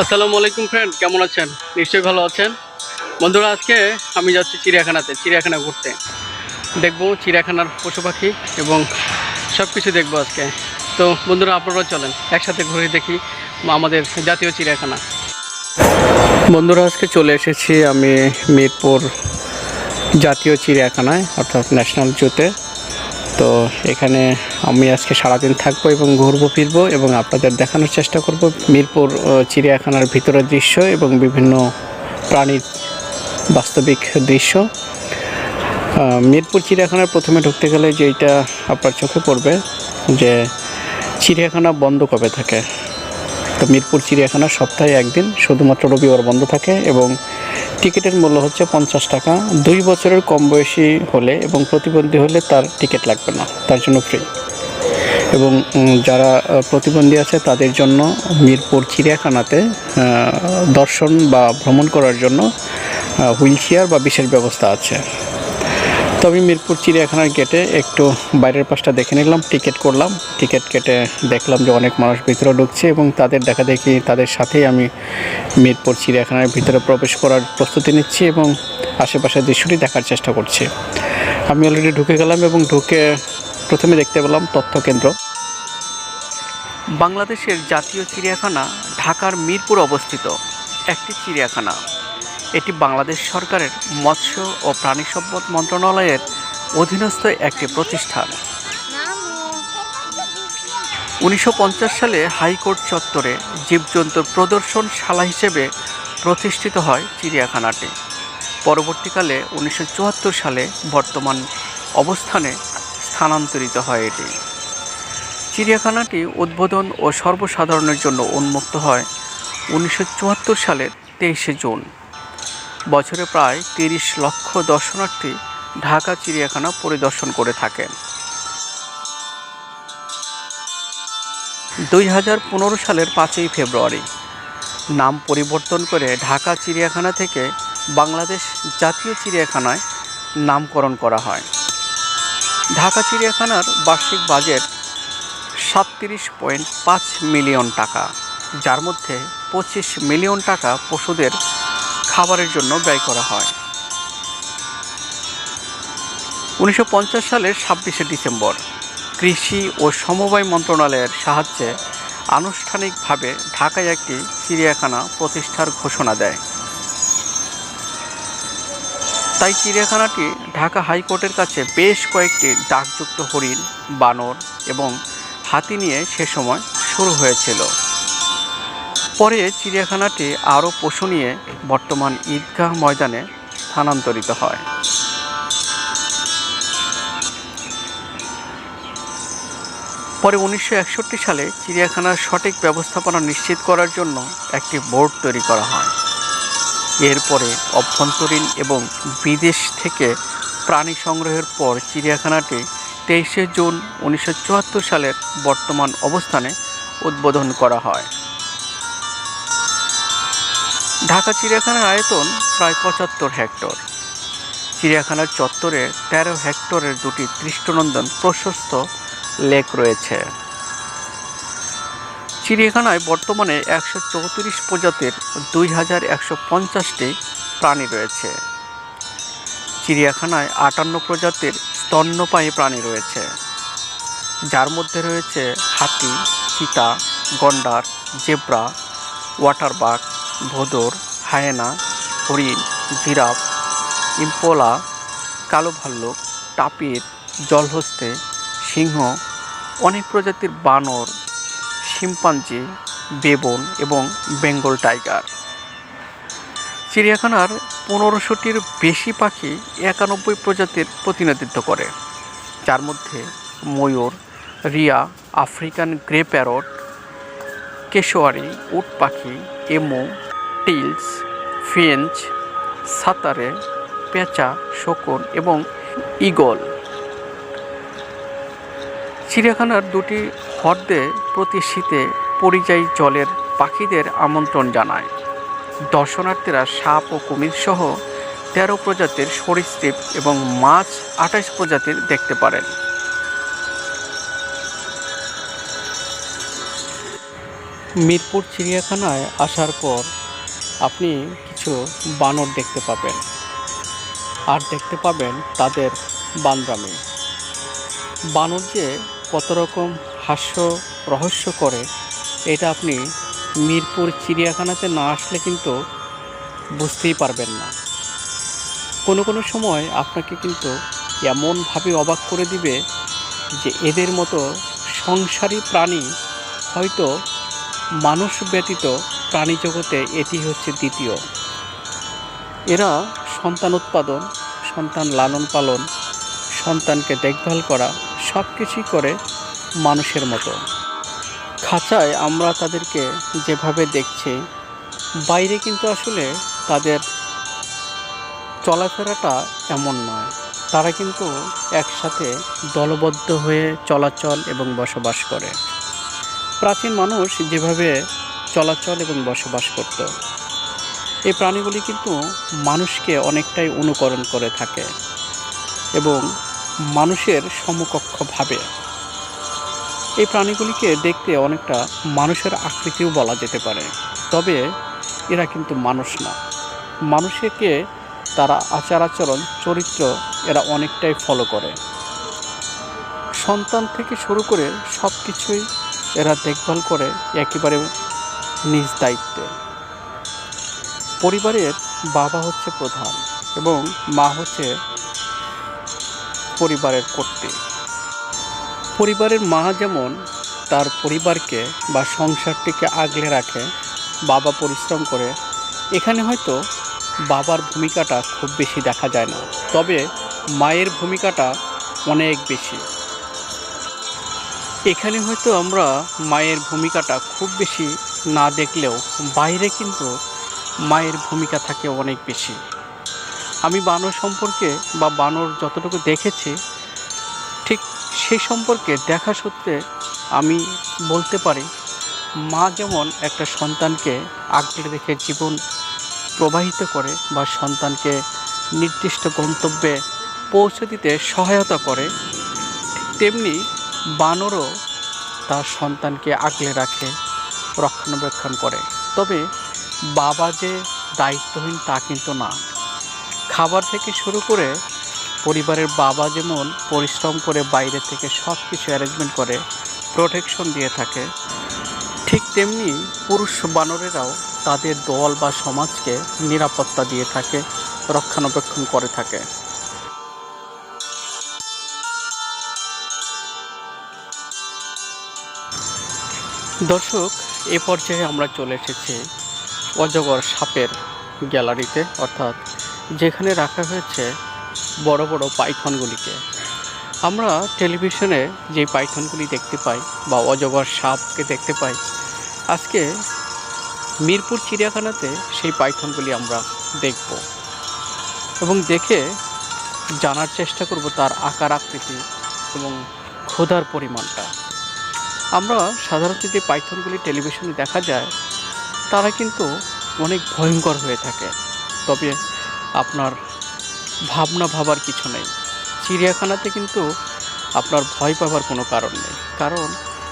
আসসালামু আলাইকুম ফ্রেন্ড কেমন আছেন? নিশ্চয়ই ভালো আছেন। বন্ধুরা, আজকে আমি যাচ্ছি চিড়িয়াখানাতে চিড়িয়াখানা ঘুরতে। দেখব চিড়িয়াখানার পশু পাখি এবং সব কিছু দেখব আজকে। তো বন্ধুরা, আপনারাও চলেন, একসাথে ঘুরে দেখি আমাদের জাতীয় চিড়িয়াখানা। বন্ধুরা, আজকে চলে এসেছি আমি মিরপুর জাতীয় চিড়িয়াখানায়, অর্থাৎ ন্যাশনাল জুতে তো এখানে আমি আজকে সারাদিন থাকব এবং ঘুরবো, ফিরবো এবং আপনাদের দেখানোর চেষ্টা করব মিরপুর চিড়িয়াখানার ভিতরের দৃশ্য এবং বিভিন্ন প্রাণীর বাস্তবিক দৃশ্য। মিরপুর চিড়িয়াখানার প্রথমে ঢুকতে গেলে যেইটা আপনার চোখে পড়বে যে চিড়িয়াখানা বন্ধ কবে থাকে। তো মিরপুর চিড়িয়াখানা সপ্তাহে একদিন, শুধুমাত্র রবিবার বন্ধ থাকে এবং টিকিটের মূল্য হচ্ছে পঞ্চাশ টাকা। দুই বছরের কম বয়সী হলে এবং প্রতিবন্ধী হলে তার টিকিট লাগবে না, তার জন্য ফ্রি এবং যারা প্রতিবন্ধী আছে তাদের জন্য মিরপুর চিড়িয়াখানাতে দর্শন বা ভ্রমণ করার জন্য হুইল চেয়ার বা বিশেষ ব্যবস্থা আছে। তো আমি মিরপুর চিড়িয়াখানার গেটে একটু বাইরের পাশটা দেখে নিলাম টিকিট করলাম। টিকিট কেটে দেখলাম যে অনেক মানুষ ভিতরে ঢুকছে এবং তাদের দেখা দেখি তাদের সাথেই আমি মিরপুর চিড়িয়াখানার ভিতরে প্রবেশ করার প্রস্তুতি নিচ্ছি এবং আশেপাশের দৃশ্যটি দেখার চেষ্টা করছি। আমি অলরেডি ঢুকে গেলাম এবং ঢুকে প্রথমে দেখতে পেলাম তথ্য কেন্দ্র। বাংলাদেশের জাতীয় চিড়িয়াখানা ঢাকার মিরপুর অবস্থিত। একটি চিড়িয়াখানা। এটি বাংলাদেশ সরকারের মৎস্য ও প্রাণী সম্পদ মন্ত্রণালয়ের অধীনস্থ একটি প্রতিষ্ঠান। উনিশশো পঞ্চাশ সালে হাইকোর্ট চত্বরে জীবজন্তুর প্রদর্শনশালা হিসেবে প্রতিষ্ঠিত হয় চিড়িয়াখানাটি। পরবর্তীকালে উনিশশো চুয়াত্তর সালে বর্তমান অবস্থানে স্থানান্তরিত হয় এটি। চিড়িয়াখানাটি উদ্বোধন ও সর্বসাধারণের জন্য উন্মুক্ত হয় উনিশশো চুয়াত্তর সালের তেইশে জুন। বছরে প্রায় তিরিশ লক্ষ দর্শনার্থী ঢাকা চিড়িয়াখানা পরিদর্শন করে থাকেন। দুই হাজার পনেরো সালের পাঁচই ফেব্রুয়ারি। নাম পরিবর্তন করে ঢাকা চিড়িয়াখানা থেকে বাংলাদেশ জাতীয় চিড়িয়াখানায় নামকরণ করা হয়। ঢাকা চিড়িয়াখানার বার্ষিক বাজেট সাতত্রিশ পয়েন্ট পাঁচ মিলিয়ন টাকা, যার মধ্যে পঁচিশ মিলিয়ন টাকা পশুদের খাবারের জন্য ব্যয় করা হয়। উনিশশো পঞ্চাশ সালের ছাব্বিশে ডিসেম্বর, কৃষি ও সমবায় মন্ত্রণালয়ের সাহায্যে আনুষ্ঠানিকভাবে ঢাকায় একটি চিড়িয়াখানা প্রতিষ্ঠার ঘোষণা দেয়। তাই চিড়িয়াখানাটি ঢাকা হাইকোর্টের কাছে বেশ কয়েকটি ডাকযুক্ত হরিণ, বানর এবং হাতি নিয়ে সে সময় শুরু হয়েছিল। পরে চিড়িয়াখানাটি আরও পশু নিয়ে বর্তমান ঈদগাহ ময়দানে স্থানান্তরিত হয়। পরে উনিশশো একষট্টি সালে চিড়িয়াখানার সঠিক ব্যবস্থাপনা নিশ্চিত করার জন্য একটি বোর্ড তৈরি করা হয়। এরপরে অভ্যন্তরীণ এবং বিদেশ থেকে প্রাণী সংগ্রহের পর চিড়িয়াখানাটি তেইশে জুন উনিশশো চুয়াত্তর সালের বর্তমান অবস্থানে উদ্বোধন করা হয়। ঢাকা চিড়িয়াখানার আয়তন প্রায় পঁচাত্তর হেক্টর। চিড়িয়াখানার চত্বরে তেরো হেক্টরের দুটি দৃষ্টনন্দন প্রশস্ত লেক রয়েছে। চিড়িয়াখানায় বর্তমানে একশো চৌত্রিশ প্রজাতির দুই হাজার একশো পঞ্চাশটি প্রাণী রয়েছে। চিড়িয়াখানায় আটান্ন প্রজাতির স্তন্যপায়ী প্রাণী রয়েছে। যার মধ্যে রয়েছে হাতি, চিতা, গন্ডার, জেব্রা ওয়াটারবাগ ভোদর, হায়েনা, হরিণ, জিরাফ, ইম্পোলা কালো ভাল্লুক টাপির জলহস্তে, সিংহ, অনেক প্রজাতির বানর, শিম্পাঞ্জি, বেবন এবং বেঙ্গল টাইগার। চিড়িয়াখানার পনেরোশোটির বেশি পাখি একানব্বই প্রজাতির প্রতিনিধিত্ব করে। যার মধ্যে ময়ূর, rhea, African grey parrot, cassowary, উট পাখি, এমো টিলস ফিঞ্চ সাতারে, পেঁচা, শকুন এবং ঈগল। চিড়িয়াখানার দুটি হ্রদে প্রতি শীতে পরিযায়ী জলের পাখিদের আমন্ত্রণ জানায়। দর্শনার্থীরা সাপ ও কুমির সহ তেরো প্রজাতির সরীসৃপ এবং মাছ আঠাশ প্রজাতির দেখতে পারেন। মিরপুর চিড়িয়াখানায় আসার পর আপনি কিছু বানর দেখতে পাবেন। আর দেখতে পাবেন তাদের বানরামি। বানর যে কত রকম হাস্য রহস্য করে, এটা আপনি মিরপুর চিড়িয়াখানাতে না আসলে কিন্তু বুঝতেই পারবেন না। কোনো কোনো সময় আপনাকে কিন্তু এমনভাবে অবাক করে দিবে যে এদের মতো সংসারী প্রাণী হয়তো মানুষ ব্যতীত প্রাণী জগতে এটি হচ্ছে দ্বিতীয়। এরা সন্তান উৎপাদন, সন্তান লালন পালন, সন্তানকে দেখভাল করা সব কিছুই করে মানুষের মতো। খাঁচায় আমরা তাদেরকে যেভাবে দেখছি, বাইরে কিন্তু আসলে তাদের চলাফেরাটা এমন নয়। তারা কিন্তু একসাথে দলবদ্ধ হয়ে চলাচল এবং বসবাস করে। প্রাচীন মানুষ যেভাবে চলাচল এবং বসবাস করত। এই প্রাণীগুলি কিন্তু মানুষকে অনেকটাই অনুকরণ করে থাকে এবং মানুষের সমকক্ষ ভাবে এই প্রাণীগুলিকে দেখতে অনেকটা মানুষের আকৃতিও বলা যেতে পারে, তবে এরা কিন্তু মানুষ না। মানুষকে তারা আচার আচরণ, চরিত্র এরা অনেকটাই ফলো করে। সন্তান থেকে শুরু করে সব কিছুই এরা দেখভাল করে, একেবারে নিজ দায়িত্বে। পরিবারের বাবা হচ্ছে প্রধান এবং মা হচ্ছে পরিবারের কর্তী। পরিবারের মা যেমন তার পরিবারকে বা সংসারটিকে আগলে রাখে, বাবা পরিশ্রম করে, এখানে হয়তো বাবার ভূমিকাটা খুব বেশি দেখা যায় না। তবে মায়ের ভূমিকাটা অনেক বেশি। এখানে হয়তো আমরা মায়ের ভূমিকাটা খুব বেশি না দেখলেও বাইরে কিন্তু মায়ের ভূমিকা থাকে অনেক বেশি। আমি বানর সম্পর্কে বা বানর যতটুকু দেখেছি, ঠিক সেই সম্পর্কে দেখা সূত্রে আমি বলতে পারি, মা যেমন একটা সন্তানকে আগলে রেখে জীবন প্রবাহিত করে বা সন্তানকে নির্দিষ্ট গন্তব্যে পৌঁছে দিতে সহায়তা করে তেমনি বানরও তার সন্তানকে আগলে রাখে। রক্ষণাবেক্ষণ করে। তবে বাবা যে দায়িত্বহীন তা কিন্তু না। খাবার থেকে শুরু করে পরিবারের বাবা যেমন পরিশ্রম করে বাইরে থেকে সব কিছু অ্যারেঞ্জমেন্ট করে প্রোটেকশন দিয়ে থাকে, ঠিক তেমনি পুরুষ বানরেরাও তাদের দল বা সমাজকে নিরাপত্তা দিয়ে থাকে, রক্ষণাবেক্ষণ করে থাকে। দর্শক এ পর্যায়ে আমরা চলে এসেছি অজগর সাপের গ্যালারিতে, অর্থাৎ যেখানে রাখা হয়েছে বড় বড় পাইথনগুলিকে। আমরা টেলিভিশনে যে পাইথনগুলি দেখতে পাই বা অজগর সাপকে দেখতে পাই, আজকে মিরপুর চিড়িয়াখানাতে সেই পাইথনগুলি আমরা দেখব এবং দেখে জানার চেষ্টা করব তার আকার আকৃতি এবং ক্ষুধার পরিমাণটা। আমরা সাধারণত যে পাইথনগুলি টেলিভিশনে দেখা যায়, তারা কিন্তু অনেক ভয়ঙ্কর হয়ে থাকে। তবে আপনার ভাবনা ভাবার কিছু নেই। চিড়িয়াখানাতে কিন্তু আপনার ভয় পাবার কোনো কারণ নেই। কারণ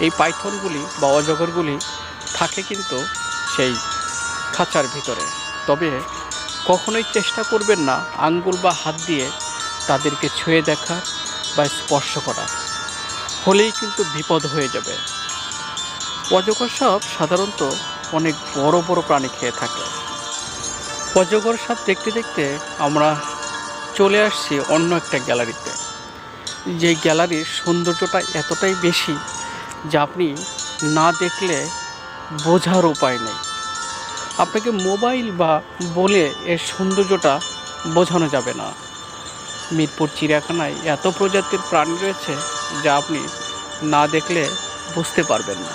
এই পাইথনগুলি বা অজগরগুলি থাকে কিন্তু সেই খাঁচার ভিতরে। তবে কখনোই চেষ্টা করবেন না আঙ্গুল বা হাত দিয়ে তাদেরকে ছুঁয়ে দেখা বা স্পর্শ করা হলেই কিন্তু বিপদ হয়ে যাবে। অজগর সাপ সাধারণত অনেক বড় বড় প্রাণী খেয়ে থাকে। অজগর সাপ দেখতে দেখতে আমরা চলে আসছি অন্য একটা গ্যালারিতে। যে গ্যালারির সৌন্দর্যটা এতটাই বেশি যা আপনি না দেখলে বোঝার উপায় নেই। আপনাকে মোবাইল বা বলে এর সৌন্দর্যটা বোঝানো যাবে না। মিরপুর, চিড়িয়াখানায় এত প্রজাতির প্রাণী রয়েছে যা আপনি না দেখলে বুঝতে পারবেন না।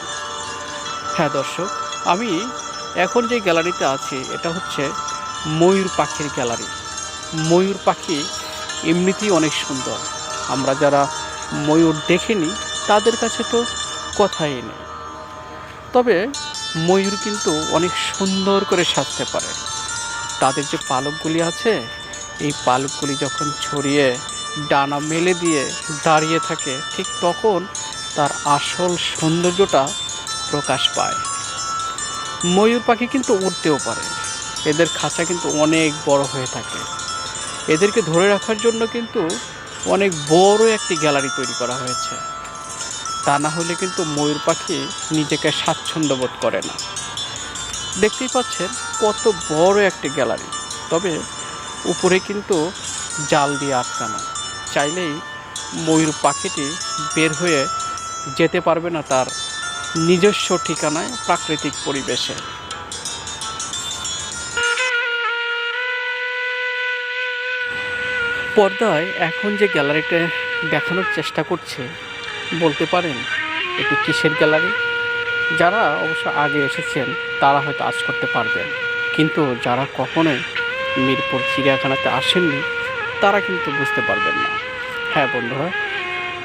হ্যাঁ দর্শক, আমি এখন যে গ্যালারিতে আছি, এটা হচ্ছে ময়ূর পাখির গ্যালারি। ময়ূর পাখি এমনিতেই অনেক সুন্দর। আমরা যারা ময়ূর দেখিনি, তাদের কাছে তো কথাই নেই। তবে ময়ূর কিন্তু অনেক সুন্দর করে সাজতে পারে। তাদের যে পালকগুলি আছে, এই পালকগুলি যখন ছড়িয়ে ডানা মেলে দিয়ে দাঁড়িয়ে থাকে, ঠিক তখন তার আসল সৌন্দর্যটা প্রকাশ পায়। ময়ূর পাখি কিন্তু উড়তেও পারে, এদের খাঁচা কিন্তু অনেক বড় হয়ে থাকে। এদেরকে ধরে রাখার জন্য কিন্তু অনেক বড় একটি গ্যালারি তৈরি করা হয়েছে। তা না হলে কিন্তু ময়ূর পাখি নিজেকে স্বাচ্ছন্দ্য বোধ করে না। দেখতেই পাচ্ছেন কত বড় একটি গ্যালারি, তবে উপরে কিন্তু জাল দিয়ে আটকানো। চাইলেই ময়ূর পাখিটি বের হয়ে যেতে পারবে না তার নিজস্ব ঠিকানায় প্রাকৃতিক পরিবেশে। পর্দায় এখন যে গ্যালারিটা দেখানোর চেষ্টা করছে, বলতে পারেন এটি কিসের গ্যালারি? যারা অবশ্য আগে এসেছেন, তারা হয়তো আজ করতে পারবেন। কিন্তু যারা কখনোই মিরপুর চিড়িয়াখানাতে আসেননি তারা কিন্তু বুঝতে পারবেন না। হ্যাঁ বন্ধুরা,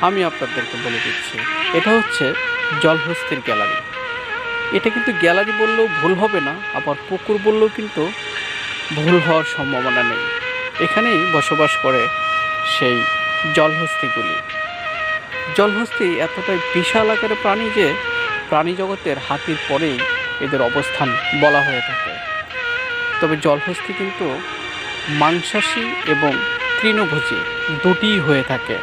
আমি আপনাদেরকে বলে দিচ্ছি, এটা হচ্ছে জলহস্তির গ্যালারি। এটা কিন্তু গ্যালারি বললেও ভুল হবে না, আবার পুকুর বললেও কিন্তু ভুল হওয়ার সম্ভাবনা নেই। এখানেই বসবাস করে সেই জলহস্তিগুলি। জলহস্তি এতটাই বিশাল আকারের প্রাণী যে প্রাণী জগতের হাতির পরেই এদের অবস্থান বলা হয়ে থাকে। তবে জলহস্তি কিন্তু মাংসাশী এবং তৃণভোজী দুটিই হয়ে থাকে।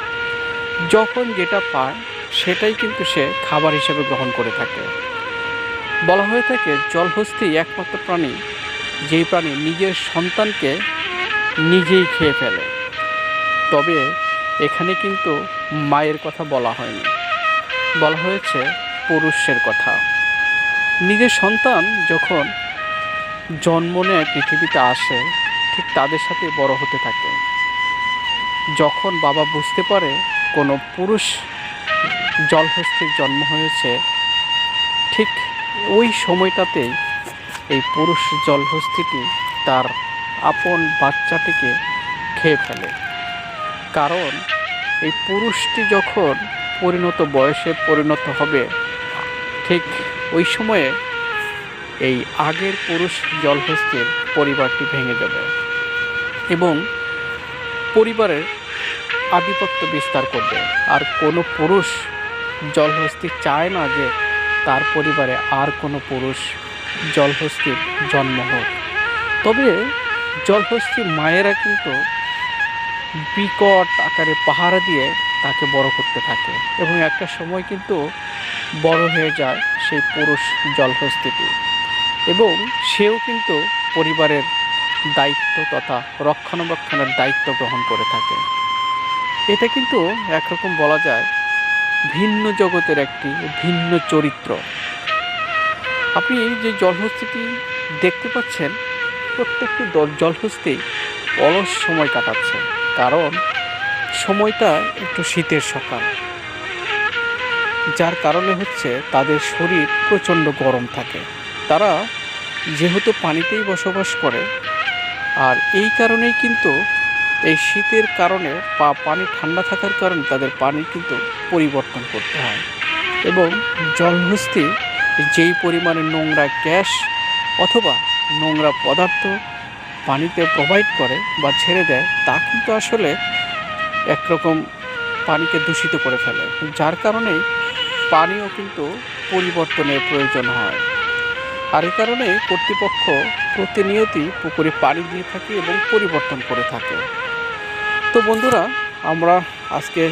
যখন যেটা পায়, সেটাই কিন্তু সে খাবার হিসেবে গ্রহণ করে থাকে। বলা হয়ে থাকে, জলহস্তি একমাত্র প্রাণী, যেই প্রাণী নিজের সন্তানকে নিজেই খেয়ে ফেলে। তবে এখানে কিন্তু মায়ের কথা বলা হয়নি। বলা হয়েছে, পুরুষের কথা। নিজের সন্তান যখন জন্ম নেয়, পৃথিবীতে আসে, ঠিক তাদের সাথে বড় হতে থাকে। যখন বাবা বুঝতে পারে কোনো পুরুষ জলহস্তির জন্ম হয়েছে, ঠিক ওই সময়টাতেই এই পুরুষ জলহস্তিটি তার আপন বাচ্চাটিকে খেয়ে ফেলে। কারণ এই পুরুষটি যখন পরিণত বয়সে পরিণত হবে, ঠিক ওই সময়ে এই আগের পুরুষ জলহস্তির পরিবারটি ভেঙে যাবে এবং পরিবারের আধিপত্য বিস্তার করবে। আর কোনো পুরুষ জলহস্তি চায় না যে তার পরিবারে আর কোনো পুরুষ জলহস্তির জন্ম হোক। তবে জলহস্তি মায়েরা কিন্তু বিকট আকারে পাহারা দিয়ে তাকে বড় করতে থাকে এবং একটা সময় কিন্তু বড় হয়ে যায় সেই পুরুষ জলহস্তিটি। এবং সেও কিন্তু পরিবারের দায়িত্ব তথা রক্ষণাবেক্ষণের দায়িত্ব গ্রহণ করে থাকে। এটা কিন্তু একরকম বলা যায় ভিন্ন জগতের একটি ভিন্ন চরিত্র। আপনি যে জলহস্তিটি দেখতে পাচ্ছেন, প্রত্যেকটি জলহস্তি অলস সময় কাটাচ্ছে, কারণ সময়টা একটু শীতের সকাল। যার কারণে হচ্ছে তাদের শরীর প্রচণ্ড গরম থাকে। তারা যেহেতু পানিতেই বসবাস করে, আর এই কারণেই কিন্তু এই শীতের কারণে পা, পানি ঠান্ডা থাকার কারণে তাদের পানি কিন্তু পরিবর্তন করতে হয়। এবং জলহস্তি যেই পরিমাণে নোংরা গ্যাস অথবা নোংরা পদার্থ পানিতে প্রোভাইড করে বা ছেড়ে দেয়, তা কিন্তু আসলে একরকম পানিকে দূষিত করে ফেলে, যার কারণে পানিও কিন্তু পরিবর্তনের প্রয়োজন হয়। আর এই কারণে কর্তৃপক্ষ প্রতিনিয়তই পুকুরে পানি দিয়ে থাকে এবং পরিবর্তন করে থাকে। তো বন্ধুরা, আমরা আজকে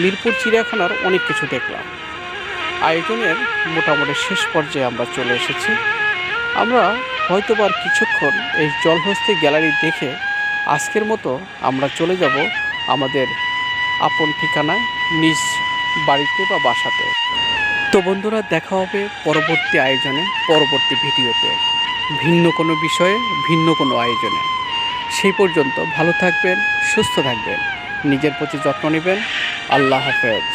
মিরপুর চিড়িয়াখানার অনেক কিছু দেখলাম। আয়োজনের মোটামুটি শেষ পর্যায়ে আমরা চলে এসেছি। আমরা হয়তো হয়তোবার কিছুক্ষণ এই জলহস্তি গ্যালারি দেখে আজকের মতো আমরা চলে যাব আমাদের আপন ঠিকানায়, নিজ বাড়িতে বা বাসাতে। তো বন্ধুরা, দেখা হবে পরবর্তী আয়োজনে, পরবর্তী ভিডিওতে। ভিন্ন কোনো বিষয়ে, ভিন্ন কোনো আয়োজনে। সেই পর্যন্ত ভালো থাকবেন সুস্থ থাকবেন। নিজের প্রতি যত্ন নেবেন। আল্লাহ হাফেজ।